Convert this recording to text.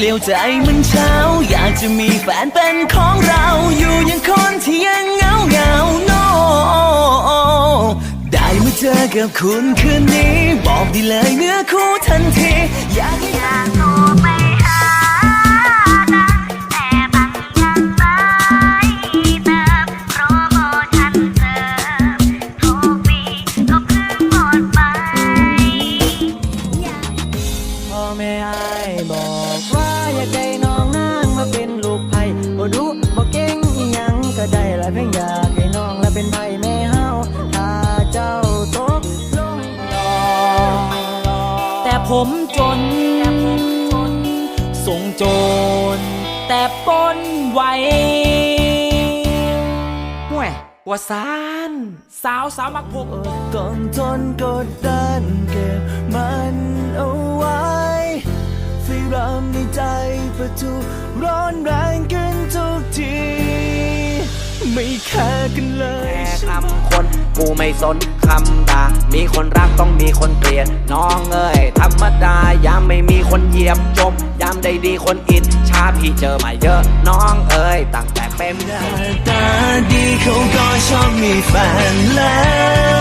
เปลี่ยวใจมันเช้า อยากจะมีแฟนเป็นของเรา อยู่อยังคนที่ยังเหงาเหงาโนได้มาเจอกับคุณคืนนี้ บอกได้เลยเนื้อคู่ทันที อยากให้อยากโทรไปหาแต่บังยังไม่เติมโปรโมชั่นเสริมทุกปีก็เพิ่งหมดไปพอแม่อายบอกว่า อยากได้น้องนางมาเป็นลูกไผ่บ่ดูบ่เก่งอีหยังก็ได้ละเพียงอยากให้น้องและเป็นไผ่แม่เฮาถ้าเจ้าตกลงรอรอแต่ผมจน ส่งโจร แต่ปนไหวห่วยหัวสาน สาวสาวมักผมต้องทนกดดั ใจประทุร้อนแรงขึ้นทุกที ไม่แค่กันเลยแค่คำคนกูไม่สนคำด่ามีคนรักต้องมีคนเกลียด น้องเอ้ยธรรมดายามไม่มีคนเหยียบจมยามได้ดีคนอินชาพี่เจอมาเยอะน้องเอ้ยตั้งแต่เป็นหน้าตาดีเขาก็ชอบมีแฟนแล้ว